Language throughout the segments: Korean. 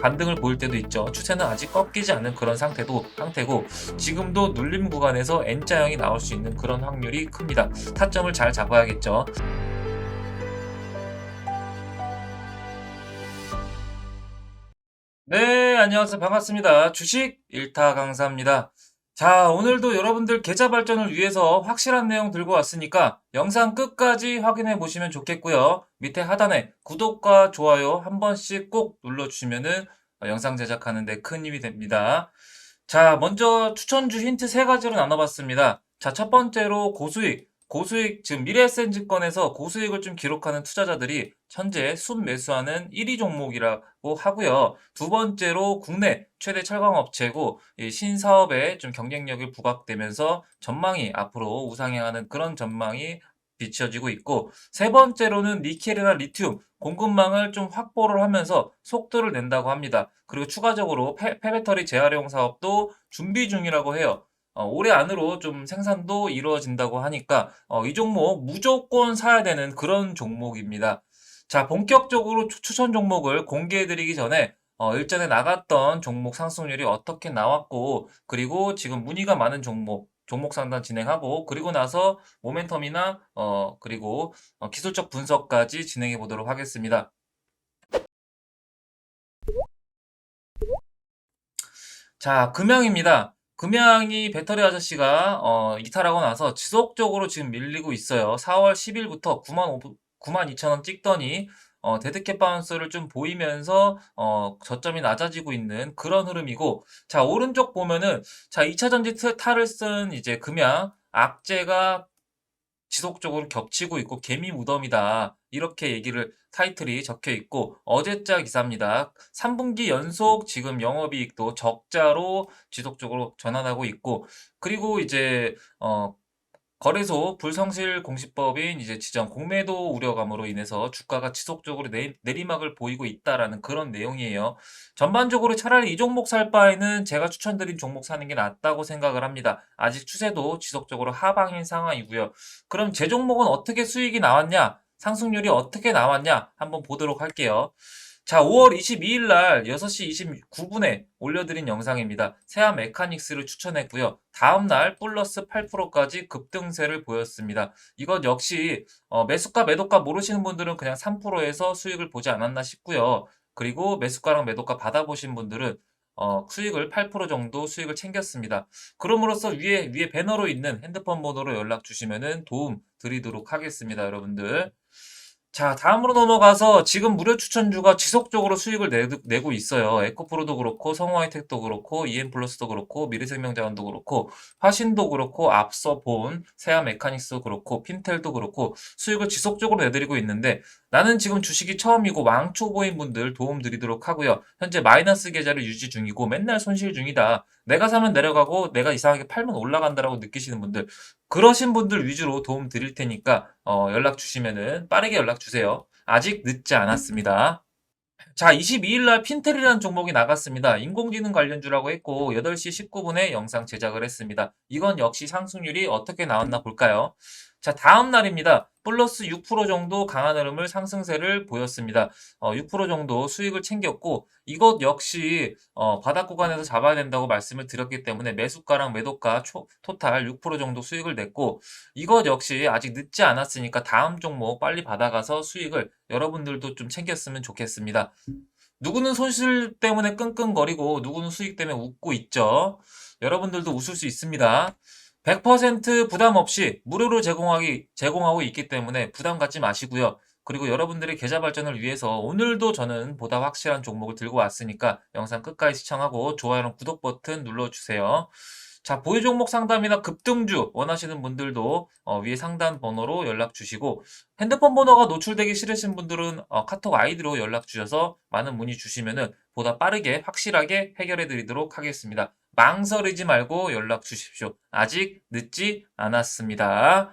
반등을 보일 때도 있죠. 추세는 아직 꺾이지 않은 그런 상태도 상태고 지금도 눌림 구간에서 N자형이 나올 수 있는 그런 확률이 큽니다. 타점을 잘 잡아야겠죠. 네, 안녕하세요. 반갑습니다. 주식 일타 강사입니다. 자, 오늘도 여러분들 계좌 발전을 위해서 확실한 내용 들고 왔으니까 영상 끝까지 확인해 보시면 좋겠고요. 밑에 하단에 구독과 좋아요 한 번씩 꼭 눌러주시면은 어, 영상 제작하는데 큰 힘이 됩니다. 자, 먼저 추천주 힌트 세 가지로 나눠봤습니다. 자, 첫 번째로 고수익. 고수익, 지금 미래에센증권에서 고수익을 좀 기록하는 투자자들이 현재 순매수하는 1위 종목이라고 하고요. 두 번째로 국내 최대 철강 업체고 이 신사업에 좀 경쟁력이 부각되면서 전망이 앞으로 우상향하는 그런 전망이 비춰지고 있고 세 번째로는 니켈이나 리튬 공급망을 좀 확보를 하면서 속도를 낸다고 합니다. 그리고 추가적으로 폐, 폐배터리 재활용 사업도 준비 중이라고 해요. 어, 올해 안으로 좀 생산도 이루어진다고 하니까 어, 이 종목 무조건 사야 되는 그런 종목입니다. 자, 본격적으로 추- 추천 종목을 공개해드리기 전에 어, 일전에 나갔던 종목 상승률이 어떻게 나왔고 그리고 지금 문의가 많은 종목 종목 상담 진행하고 그리고 나서 모멘텀이나 어 그리고 어, 기술적 분석까지 진행해 보도록 하겠습니다. 자, 금양입니다. 금양이 배터리 아저씨가 어, 이탈하고 나서 지속적으로 지금 밀리고 있어요. 4월 10일부터 9만 5, 9만 2천 원 찍더니 어, 데드캣 바운스를 좀 보이면서 어, 저점이 낮아지고 있는 그런 흐름이고 자 오른쪽 보면은 자 2차 전지 트- 탈을 쓴 이제 금양 악재가 지속적으로 겹치고 있고 개미 무덤이다. 이렇게 얘기를 타이틀이 적혀 있고 어제자 기사입니다. 3분기 연속 지금 영업이익도 적자로 지속적으로 전환하고 있고 그리고 이제 어 거래소 불성실 공시법인 이제 지정 공매도 우려감으로 인해서 주가가 지속적으로 내, 내리막을 보이고 있다라는 그런 내용이에요. 전반적으로 차라리 이 종목 살 바에는 제가 추천드린 종목 사는 게 낫다고 생각을 합니다. 아직 추세도 지속적으로 하방인 상황이고요. 그럼 제 종목은 어떻게 수익이 나왔냐? 상승률이 어떻게 나왔냐? 한번 보도록 할게요. 자, 5월 22일 날 6시 29분에 올려드린 영상입니다. 세아 메카닉스를 추천했고요. 다음 날 플러스 8%까지 급등세를 보였습니다. 이것 역시 어, 매수가 매도가 모르시는 분들은 그냥 3%에서 수익을 보지 않았나 싶고요. 그리고 매수가랑 매도가 받아보신 분들은 어, 수익을 8% 정도 수익을 챙겼습니다. 그럼으로써 위에 위에 배너로 있는 핸드폰 번호로 연락 주시면은 도움 드리도록 하겠습니다, 여러분들. 자, 다음으로 넘어가서 지금 무료 추천주가 지속적으로 수익을 내, 내고 있어요. 에코프로도 그렇고, 성우하이텍도 그렇고, EM플러스도 그렇고, 미래생명자원도 그렇고, 화신도 그렇고, 앞서 본 세아 메카닉스도 그렇고, 핀텔도 그렇고, 수익을 지속적으로 내드리고 있는데, 나는 지금 주식이 처음이고 왕초보인 분들 도움 드리도록 하고요. 현재 마이너스 계좌를 유지 중이고, 맨날 손실 중이다. 내가 사면 내려가고, 내가 이상하게 팔면 올라간다라고 느끼시는 분들, 그러신 분들 위주로 도움 드릴 테니까 어, 연락 주시면은 빠르게 연락 주세요. 아직 늦지 않았습니다. 자, 22일 날 핀텔이라는 종목이 나갔습니다. 인공지능 관련주라고 했고 8시 19분에 영상 제작을 했습니다. 이건 역시 상승률이 어떻게 나왔나 볼까요? 자, 다음 날입니다. 플러스 6% 정도 강한 흐름을 상승세를 보였습니다. 어, 6% 정도 수익을 챙겼고 이것 역시 어, 바닥 구간에서 잡아야 된다고 말씀을 드렸기 때문에 매수가랑 매도가 초, 토탈 6% 정도 수익을 냈고 이것 역시 아직 늦지 않았으니까 다음 종목 빨리 받아가서 수익을 여러분들도 좀 챙겼으면 좋겠습니다. 누구는 손실 때문에 끙끙거리고 누구는 수익 때문에 웃고 있죠. 여러분들도 웃을 수 있습니다. 100% 부담 없이 무료로 제공하기, 제공하고 있기 때문에 부담 갖지 마시고요. 그리고 여러분들의 계좌 발전을 위해서 오늘도 저는 보다 확실한 종목을 들고 왔으니까 영상 끝까지 시청하고 좋아요랑 구독 버튼 눌러주세요. 자, 보유 종목 상담이나 급등주 원하시는 분들도 어, 위에 상단 번호로 연락 주시고 핸드폰 번호가 노출되기 싫으신 분들은 어, 카톡 아이디로 연락 주셔서 많은 문의 주시면은 보다 빠르게 확실하게 해결해 드리도록 하겠습니다. 망설이지 말고 연락 주십시오. 아직 늦지 않았습니다.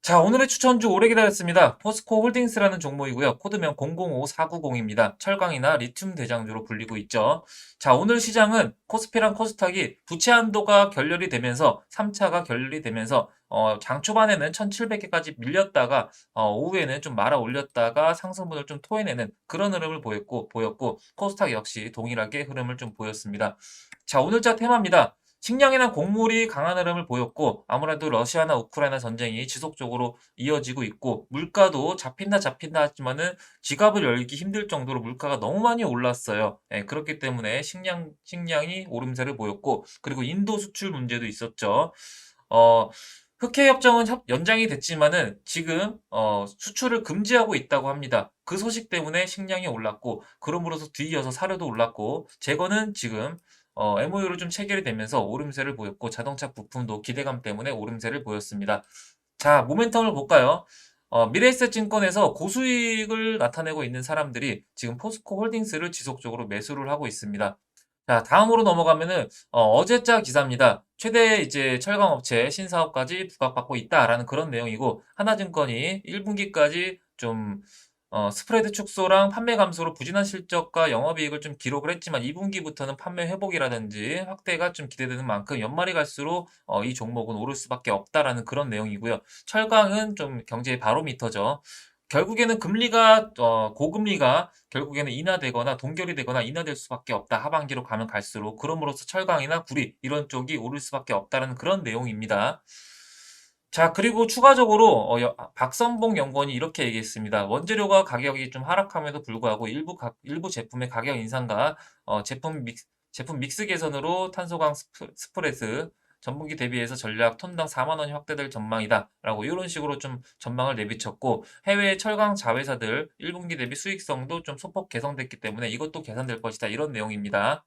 자, 오늘의 추천주 오래 기다렸습니다. 포스코 홀딩스라는 종목이고요. 코드명 005490입니다. 철강이나 리튬 대장주로 불리고 있죠. 자, 오늘 시장은 코스피랑 코스닥이 부채 한도가 결렬이 되면서 3차가 결렬이 되면서 어 장 초반에는 1,700개까지 밀렸다가 어 오후에는 좀 말아 올렸다가 상승분을 좀 토해내는 그런 흐름을 보였고 보였고 코스닥 역시 동일하게 흐름을 좀 보였습니다. 자 오늘자 테마입니다. 식량이나 곡물이 강한 흐름을 보였고 아무래도 러시아나 우크라이나 전쟁이 지속적으로 이어지고 있고 물가도 잡힌다 잡힌다 하지만은 지갑을 열기 힘들 정도로 물가가 너무 많이 올랐어요. 예, 그렇기 때문에 식량 식량이 오름세를 보였고 그리고 인도 수출 문제도 있었죠. 어 흑해 협정은 협 연장이 됐지만은 지금 어 수출을 금지하고 있다고 합니다. 그 소식 때문에 식량이 올랐고 그럼으로써 뒤이어서 사료도 올랐고 재고는 지금 어 MOU로 좀 체결이 되면서 오름세를 보였고 자동차 부품도 기대감 때문에 오름세를 보였습니다. 자 모멘텀을 볼까요? 어 미래에셋증권에서 고수익을 나타내고 있는 사람들이 지금 포스코 홀딩스를 지속적으로 매수를 하고 있습니다. 자 다음으로 넘어가면은 어 어제자 기사입니다. 최대 이제 철강 업체 신사업까지 부각받고 있다라는 그런 내용이고 하나증권이 1분기까지 좀 어 스프레드 축소랑 판매 감소로 부진한 실적과 영업이익을 좀 기록을 했지만 2분기부터는 판매 회복이라든지 확대가 좀 기대되는 만큼 연말이 갈수록 어 이 종목은 오를 수밖에 없다라는 그런 내용이고요. 철강은 좀 경제의 바로미터죠. 결국에는 금리가 어 고금리가 결국에는 인하되거나 동결이 되거나 인하될 수밖에 없다. 하반기로 가면 갈수록 그럼으로써 철강이나 구리 이런 쪽이 오를 수밖에 없다는 그런 내용입니다. 자 그리고 추가적으로 어여아 박선봉 연구원이 이렇게 얘기했습니다. 원재료가 가격이 좀 하락함에도 불구하고 일부 각 일부 제품의 가격 인상과 어 제품 믹스 제품 믹스 개선으로 탄소광 스프 스프레드 전분기 대비해서 전략 톤당 4만 원이 확대될 전망이다 라고 요런 식으로 좀 전망을 내비쳤고 해외 철강 자회사들 1분기 대비 수익성도 좀 소폭 개선됐기 때문에 이것도 개선될 것이다. 이런 내용입니다.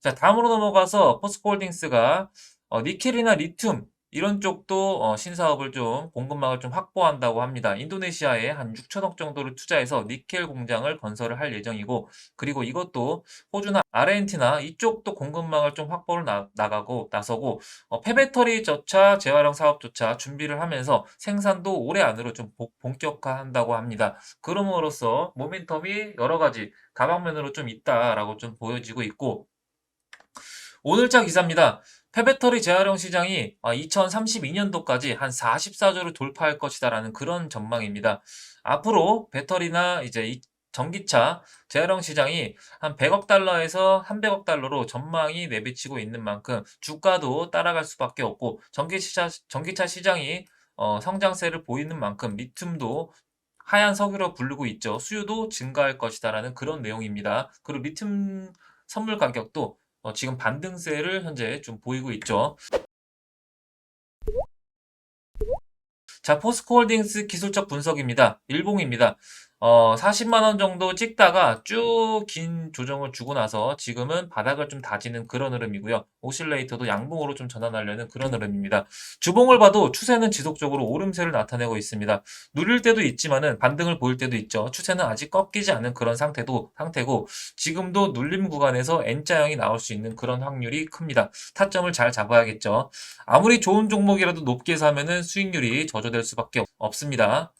자 다음으로 넘어가서 포스코홀딩스가 어 니켈이나 리튬 이런 쪽도 어 신사업을 좀 공급망을 좀 확보한다고 합니다. 인도네시아에 한 6천억 정도를 투자해서 니켈 공장을 건설을 할 예정이고 그리고 이것도 호주나 아르헨티나 이쪽도 공급망을 좀 확보를 나 나가고 나서고 어 폐배터리조차 재활용 사업조차 준비를 하면서 생산도 올해 안으로 좀복 본격화한다고 합니다. 그럼으로써 모멘텀이 여러 가지 다방면으로 좀 있다라고 좀 보여지고 있고 오늘자 기사입니다. 폐배터리 재활용 시장이 어 2032년도까지 한 44조를 돌파할 것이다라는 그런 전망입니다. 앞으로 배터리나 이제 이 전기차 재활용 시장이 한 100억 달러에서 300억 달러로 전망이 내비치고 있는 만큼 주가도 따라갈 수밖에 없고 전기차 전기차 시장이 어 성장세를 보이는 만큼 리튬도 하얀 석유로 부르고 있죠. 수요도 증가할 것이다라는 그런 내용입니다. 그리고 리튬 선물 가격도 어 지금 반등세를 현재 좀 보이고 있죠. 자 포스코홀딩스 기술적 분석입니다. 일봉입니다. 어 40만 원 정도 찍다가 쭉 긴 조정을 주고 나서 지금은 바닥을 좀 다지는 그런 흐름이고요. 오실레이터도 양봉으로 좀 전환하려는 그런 흐름입니다. 주봉을 봐도 추세는 지속적으로 오름세를 나타내고 있습니다. 누릴 때도 있지만은 반등을 보일 때도 있죠. 추세는 아직 꺾이지 않은 그런 상태도 상태고 지금도 눌림 구간에서 N자형이 나올 수 있는 그런 확률이 큽니다. 타점을 잘 잡아야겠죠. 아무리 좋은 종목이라도 높게 사면은 수익률이 저조될 수밖에 없습니다.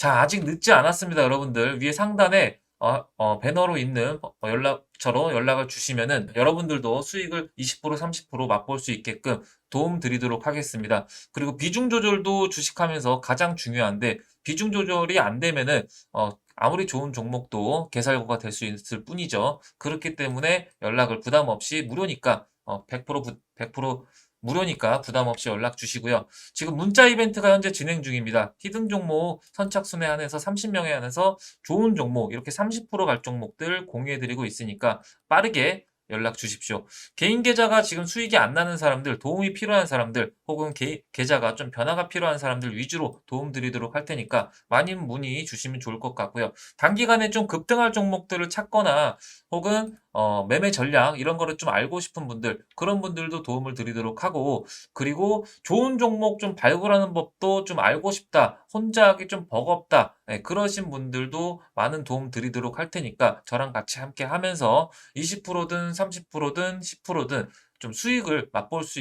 자 아직 늦지 않았습니다 여러분들. 위에 상단에 어 어 배너로 있는 어 연락처로 연락을 주시면은 여러분들도 수익을 20% 30% 맛볼 수 있게끔 도움 드리도록 하겠습니다. 그리고 비중 조절도 주식하면서 가장 중요한데 비중 조절이 안 되면은 어 아무리 좋은 종목도 개살구가 될 수 있을 뿐이죠. 그렇기 때문에 연락을 부담 없이 무료니까 어 100%부100% 무료니까 부담 없이 연락 주시고요. 지금 문자 이벤트가 현재 진행 중입니다. 히든 종목 선착순에 한해서 30명에 한해서 좋은 종목 이렇게 30%갈 종목들 공유해 드리고 있으니까 빠르게 연락 주십시오. 개인 계좌가 지금 수익이 안 나는 사람들, 도움이 필요한 사람들, 혹은 개, 계좌가 좀 변화가 필요한 사람들 위주로 도움 드리도록 할 테니까 많이 문의 주시면 좋을 것 같고요. 단기간에 좀 급등할 종목들을 찾거나 혹은 어, 매매 전략 이런 거를 좀 알고 싶은 분들 그런 분들도 도움을 드리도록 하고 그리고 좋은 종목 좀 발굴하는 법도 좀 알고 싶다 혼자 하기 좀 버겁다 네, 그러신 분들도 많은 도움 드리도록 할 테니까 저랑 같이 함께 하면서 20%든 30%든 10%든 좀 수익을 맛볼 수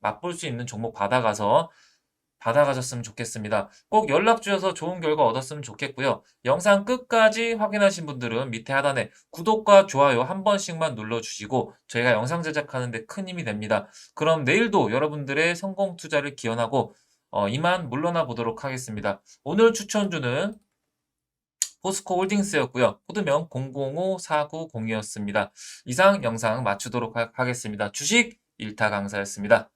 맛볼 수 있는 종목 받아가서 받아가셨으면 좋겠습니다. 꼭 연락 주셔서 좋은 결과 얻었으면 좋겠고요. 영상 끝까지 확인하신 분들은 밑에 하단에 구독과 좋아요 한 번씩만 눌러주시고 저희가 영상 제작하는데 큰 힘이 됩니다. 그럼 내일도 여러분들의 성공 투자를 기원하고 어, 이만 물러나 보도록 하겠습니다. 오늘 추천주는 포스코 홀딩스였고요. 코드명 005490이었습니다. 이상 영상 마치도록 하- 하겠습니다. 주식 일타 강사였습니다.